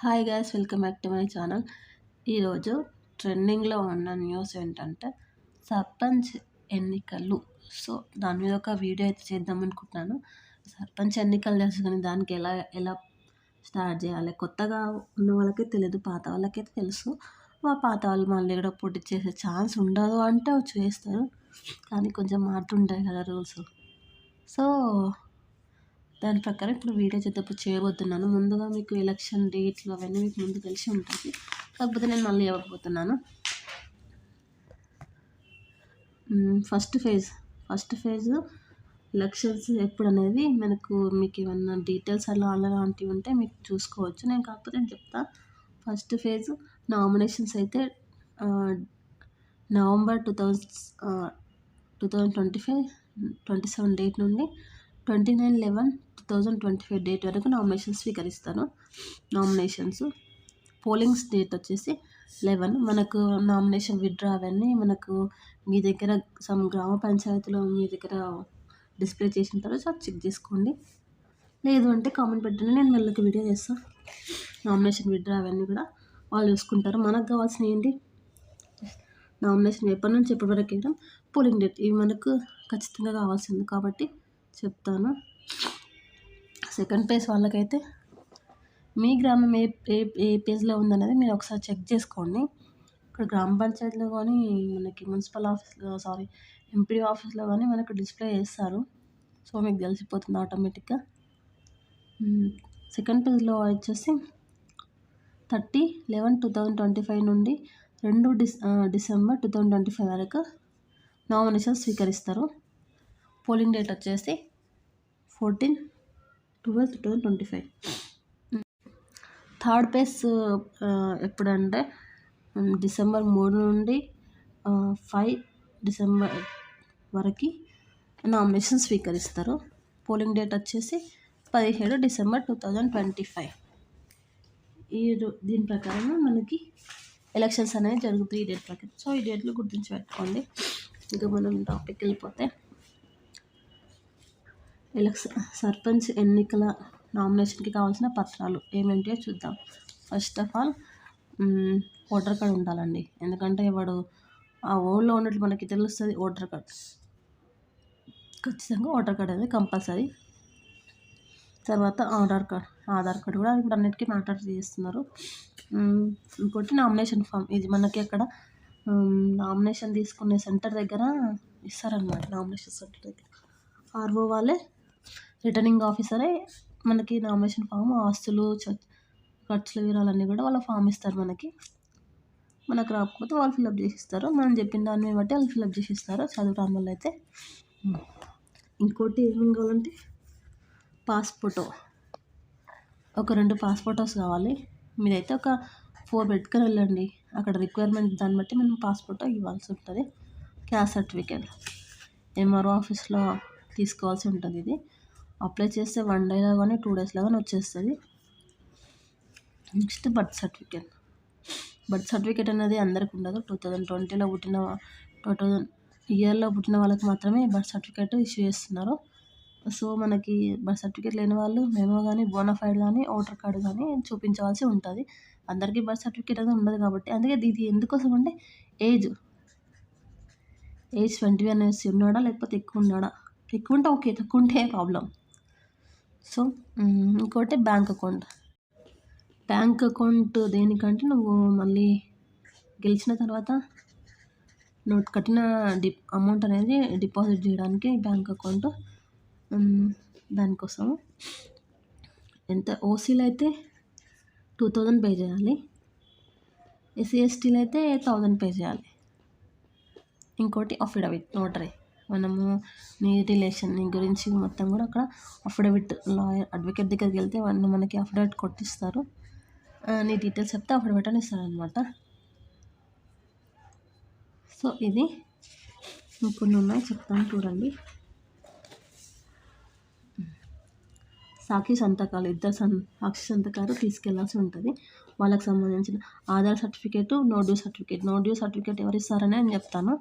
Hi guys welcome back to my channel. ఈరోజు ట్రెండింగ్లో ఉన్న న్యూస్ ఏంటంటే సర్పంచ్ ఎన్నికలు. సో దాని మీద ఒక వీడియో అయితే చేద్దాం అనుకుంటున్నాను. సర్పంచ్ ఎన్నికలు చేసుకుని దానికి ఎలా ఎలా స్టార్ట్ చేయాలి? కొత్తగా ఉన్న వాళ్ళకి తెలియదు పాత వాళ్ళకైతే తెలుసు. మా పాత వాళ్ళు మళ్ళీ కూడా పోటీ చేసే ఛాన్స్ ఉండదు అంటే చేస్తారు. కానీ కొంచెం మారుతుంటాయి కదా రూల్స్. సో దాని ప్రకారం ఇప్పుడు వీడియో చేసేటప్పుడు చేయబోతున్నాను. ముందుగా మీకు ఎలక్షన్ డేట్లు అవన్నీ మీకు ముందు తెలిసి ఉంటుంది కాకపోతే నేను మళ్ళీ ఇవ్వకపోతున్నాను first phase first phase elections ఎప్పుడు అనేది మనకు మీకు ఏమన్నా డీటెయిల్స్ అలా అలాంటివి ఉంటే మీకు చూసుకోవచ్చు. నేను కాకపోతే నేను చెప్తా. ఫస్ట్ ఫేజ్ నామినేషన్స్ అయితే November two thousand two thousand twenty five twenty seven date నుండి twenty nine eleven two thousand twenty five date వరకు నామినేషన్స్ స్వీకరిస్తాను. నామినేషన్స్ పోలింగ్స్ డేట్ వచ్చేసి లెవెన్. మనకు నామినేషన్ విత్డ్రా అవన్నీ మనకు మీ దగ్గర సమ్ గ్రామ పంచాయతీలో మీ దగ్గర డిస్ప్లే చేసిన తర్వాత చెక్ చేసుకోండి. లేదు అంటే కామెంట్ పెట్టండి నేను మెల్లకి వీడియో చేస్తాను నామినేషన్ విత్డ్రా అవన్నీ కూడా వాళ్ళు చూసుకుంటారు. మనకు కావాల్సిన ఏంటి? నామినేషన్ ఎప్పటి నుంచి ఎప్పటి వరకు వేయడం పోలింగ్ డేట్. ఇవి మనకు ఖచ్చితంగా కావాల్సింది కాబట్టి చెప్తాను. సెకండ్ పేజ్ వాళ్ళకైతే మీ గ్రామం ఏ ఏ ఏ పేజ్లో ఉందనేది మీరు ఒకసారి చెక్ చేసుకోండి. ఇక్కడ గ్రామ పంచాయతీలో కానీ మనకి మున్సిపల్ ఆఫీస్లో సారీ ఎంపీ ఆఫీస్లో కానీ మనకు డిస్ప్లే చేస్తారు. సో మీకు తెలిసిపోతుంది ఆటోమేటిక్గా సెకండ్ పేజ్లో వచ్చేసి thirty eleven two thousand twenty five నుండి రెండు డిస్ December two thousand twenty five వరకు నామినేషన్ స్వీకరిస్తారు. పోలింగ్ డేట్ వచ్చేసి fourteen twelfth two thousand twenty five. Third phase ఎప్పుడంటే డిసెంబర్ మూడు నుండి ఫైవ్ డిసెంబర్ వరకు నామినేషన్ స్వీకరిస్తారు. పోలింగ్ డేట్ వచ్చేసి పదిహేడు December two thousand twenty five. ఈ దీని ప్రకారం మనకి ఎలక్షన్స్ అనేవి జరుగుతాయి ఈ డేట్ ప్రకారం. సో ఈ డేట్లు గుర్తించి పెట్టుకోండి. ఇంకా మనం టాపిక్ వెళ్ళిపోతే ఎలక్ష సర్పంచ్ ఎన్నికల నామినేషన్కి కావాల్సిన పత్రాలు ఏమేంటో చూద్దాం. First of all voter card ఉండాలండి. ఎందుకంటే వాడు ఆ ఊళ్ళో ఉన్నట్టు మనకి తెలుస్తుంది ఓటర్ కార్డ్. ఖచ్చితంగా ఓటర్ కార్డ్ అనేది కంపల్సరీ. తర్వాత ఆధార్ కార్డ్ ఆధార్ కార్డ్ కూడా ఇప్పుడు అన్నిటికీ మ్యాటర్ చేస్తున్నారు. ఇంకోటి నామినేషన్ ఫామ్. ఇది మనకి అక్కడ నామినేషన్ తీసుకునే సెంటర్ దగ్గర ఇస్తారనమాట నామినేషన్ సెంటర్ దగ్గర. ఆర్ఓ వాళ్ళే రిటర్నింగ్ ఆఫీసరే మనకి నామినేషన్ ఫామ్ ఆస్తులు ఖర్చుల వివరాలన్నీ కూడా వాళ్ళ ఫామ్ ఇస్తారు మనకి. మనకు రాకపోతే వాళ్ళు ఫిల్అప్ చేసి ఇస్తారు మనం చెప్పిన దాన్ని బట్టి వాళ్ళు ఫిల్అప్ చేసి ఇస్తారు చదువు రాని వాళ్ళు అయితే. ఇంకోటి ఏమేమి కావాలంటే పాస్ఫోటో ఒక రెండు పాస్పోర్టోస్ కావాలి. మీరైతే ఒక ఫోర్ పెట్టుకొని వెళ్ళండి. అక్కడ రిక్వైర్మెంట్ దాన్ని బట్టి మనం పాస్పోర్ట్ ఇవ్వాల్సి ఉంటుంది. Caste certificate. ఎంఆర్ఓ ఆఫీస్లో తీసుకోవాల్సి ఉంటుంది ఇది. అప్లై చేస్తే వన్ డేలో కానీ టూ డేస్లో కానీ వచ్చేస్తుంది. Next birth certificate. Birth certificate అనేది అందరికి ఉండదు. టూ థౌజండ్ ట్వంటీలో పుట్టిన టూ థౌజండ్ ఇయర్లో పుట్టిన వాళ్ళకి మాత్రమే బర్త్ సర్టిఫికేట్ ఇష్యూ చేస్తున్నారు. సో మనకి బర్త్ సర్టిఫికేట్ లేని వాళ్ళు మేమో కానీ బోనాఫైడ్ కానీ ఓటర్ కార్డు కానీ చూపించవలసి ఉంటుంది. అందరికీ బర్త్ సర్టిఫికేట్ అనేది ఉండదు కాబట్టి. అందుకే ఇది ఎందుకోసం అంటే ఏజ్. ఏజ్ ట్వంటీ అనేసి ఉన్నాడా లేకపోతే ఎక్కువ ఉన్నాడా? ఎక్కువ ఉంటే ఓకే తక్కువ ఉంటే ప్రాబ్లం. సో ఇంకోటి బ్యాంక్ అకౌంట్. బ్యాంక్ అకౌంట్ దేనికంటే నువ్వు మళ్ళీ గెలిచిన తర్వాత నువ్వు కట్టిన డి అమౌంట్ అనేది డిపాజిట్ చేయడానికి బ్యాంక్ అకౌంట్ దానికోసం ఎంత ఓసీలో అయితే టూ థౌజండ్ పే చేయాలి. ఎస్సీ ఎస్టీలు అయితే థౌజండ్ పే చేయాలి. ఇంకోటి అఫిడవిట్ నోటరీ. మనము నీ రిలేషన్ నీ గురించి మొత్తం కూడా అక్కడ అఫిడవిట్ లాయర్ అడ్వకేట్ దగ్గరికి వెళ్తే వాళ్ళు మనకి అఫిడవిట్ కొట్టిస్తారు. నీ డీటెయిల్స్ చెప్తే అఫిడవిట్ అని ఇస్తారనమాట సో ఇది ఇంకొన్ని ఉన్నాయి చెప్తాను చూడండి. సాక్షి సంతకాలు ఇద్దరు సం సాక్షి సంతకాలు తీసుకెళ్ళాల్సి ఉంటుంది. వాళ్ళకి సంబంధించిన Aadhaar certificate no due certificate no due certificate ఎవరు ఇస్తారని నేను చెప్తాను.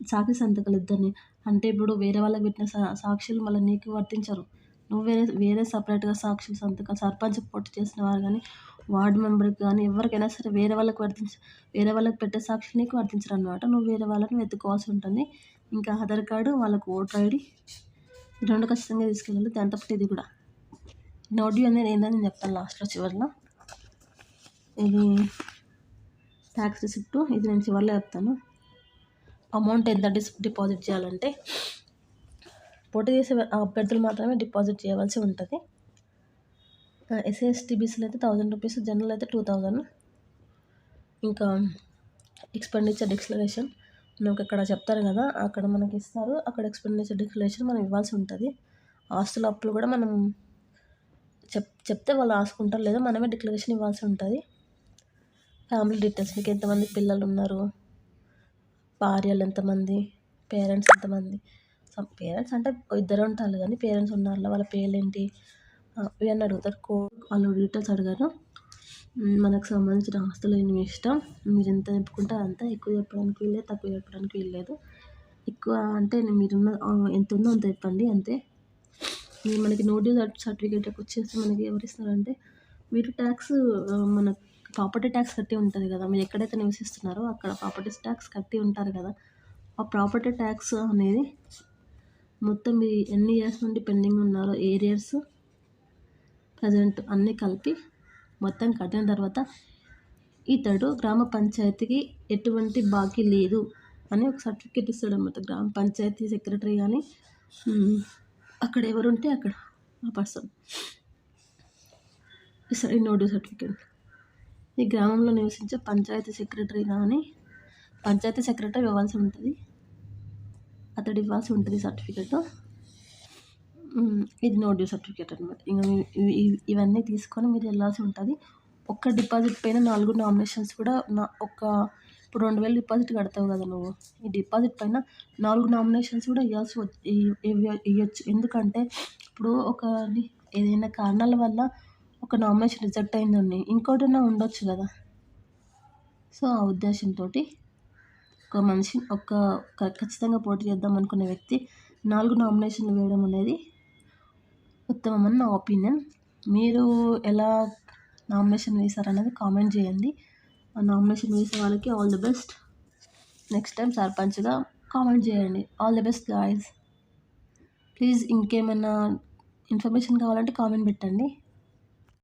సాక్షి సంతకాలు ఇద్దరిని. అంటే ఇప్పుడు వేరే వాళ్ళకి పెట్టిన సా సాక్షులు మళ్ళీ నీకు వర్తించరు. నువ్వు వేరే వేరే సపరేట్గా సాక్షి సంతకం సర్పంచ్ పోటీ చేసిన వారు కానీ వార్డు మెంబర్కి కానీ ఎవరికైనా సరే వేరే వాళ్ళకి వర్తించ వేరే వాళ్ళకి పెట్టే సాక్షి నీకు వర్తించరు అనమాట నువ్వు వేరే వాళ్ళని వెతుక్కోవాల్సి ఉంటుంది. ఇంకా ఆధార్ కార్డు వాళ్ళకు ఓటర్ ఐడి రెండు ఖచ్చితంగా తీసుకెళ్ళాలి. దాంతోపాటు ఇది కూడా. నోట్ డ్యూ అనేది ఏందని నేను చెప్తాను లాస్ట్లో చివరిలో. ఇది ట్యాక్స్ రిసిప్ట్ ఇది నేను చివరిలో చెప్తాను. అమౌంట్ ఎంత డిస్ డిపాజిట్ చేయాలంటే పోటీ చేసే అభ్యర్థులు మాత్రమే డిపాజిట్ చేయవలసి ఉంటుంది. ఎస్ఎస్టీ బీసీలు అయితే థౌజండ్ రూపీస్ జనరల్ అయితే టూ థౌజండ్ ఇంకా ఎక్స్పెండిచర్ డిక్లరేషన్ మనకి ఇక్కడ చెప్తారు కదా అక్కడ మనకి ఇస్తారు. అక్కడ ఎక్స్పెండిచర్ డిక్లరేషన్ మనం ఇవ్వాల్సి ఉంటుంది. ఆస్తుల అప్పులు కూడా మనం చెప్ చెప్తే వాళ్ళు ఆసుకుంటారు లేదా మనమే డిక్లరేషన్ ఇవ్వాల్సి ఉంటుంది. ఫ్యామిలీ డీటెయిల్స్ మీకు ఎంతమంది పిల్లలు ఉన్నారు భార్యలు ఎంతమంది? పేరెంట్స్ ఎంతమంది? పేరెంట్స్ అంటే ఇద్దరు ఉంటారు కానీ పేరెంట్స్ ఉన్నారు వాళ్ళ పేర్లు ఏంటి ఇవన్నీ అడుగుతారు. కో వాళ్ళు డీటెయిల్స్ అడిగారు. మనకు సంబంధించిన ఆస్తులు మీ ఇష్టం? మీరు ఎంత చెప్పుకుంటే అంత ఎక్కువ చెప్పడానికి వీల్లేదు తక్కువ చెప్పడానికి వీల్లేదు. ఎక్కువ అంటే మీరున్న ఎంత ఉందో అంత చెప్పండి అంతే. మనకి నో డ్యూ సర్టిఫికేట్ వచ్చేసి మనకి ఎవరు ఇస్తారంటే మీరు ట్యాక్స్ మన ప్రాపర్టీ ట్యాక్స్ కట్టి ఉంటుంది కదా. మీరు ఎక్కడైతే నివసిస్తున్నారో అక్కడ ప్రాపర్టీ ట్యాక్స్ కట్టి ఉంటారు కదా. ఆ ప్రాపర్టీ ట్యాక్స్ అనేది మొత్తం మీరు ఎన్ని ఇయర్స్ నుండి పెండింగ్ ఉన్నారో ఏరియాస్ ప్రజెంట్ అన్నీ కలిపి మొత్తం కట్టిన తర్వాత ఇతడు గ్రామ పంచాయతీకి ఎటువంటి బాకీ లేదు అని ఒక సర్టిఫికేట్ ఇస్తాడు అనమాట గ్రామ పంచాయతీ సెక్రటరీ కానీ అక్కడ ఎవరుంటే అక్కడ ఆ పర్సన్ ఇస్తాడు ఈ నోటు సర్టిఫికేట్ ఈ గ్రామంలో నివసించే పంచాయతీ సెక్రటరీ కానీ పంచాయతీ సెక్రటరీ ఇవ్వాల్సి ఉంటుంది. అతడు ఇవ్వాల్సి ఉంటుంది సర్టిఫికేట్. ఇది నో డ్యూ సర్టిఫికేట్ అనమాట ఇంకా ఇవన్నీ తీసుకొని మీరు వెళ్ళాల్సి ఉంటుంది. ఒక్క డిపాజిట్ పైన నాలుగు నామినేషన్స్ కూడా నా ఒక్క ఇప్పుడు రెండు వేలు డిపాజిట్ కడతావు కదా నువ్వు. ఈ డిపాజిట్ పైన నాలుగు నామినేషన్స్ కూడా ఇవ్వాల్సి ఇవ్వచ్చు ఎందుకంటే ఇప్పుడు ఒక ఏదైనా కారణాల వల్ల ఒక నామినేషన్ రిజెక్ట్ అయిందండి. ఇంకోటైనా ఉండొచ్చు కదా? సో ఆ ఉద్దేశంతో ఒక మనిషి ఒక ఖచ్చితంగా పోటీ చేద్దాం అనుకునే వ్యక్తి నాలుగు నామినేషన్లు వేయడం అనేది ఉత్తమం అని నా ఒపీనియన్ మీరు ఎలా నామినేషన్ వేశారనేది కామెంట్ చేయండి. ఆ నామినేషన్ వేసే వాళ్ళకి all the best next time సర్పంచ్గా కామెంట్ చేయండి. All the best guys please ఇంకేమైనా ఇన్ఫర్మేషన్ కావాలంటే కామెంట్ పెట్టండి.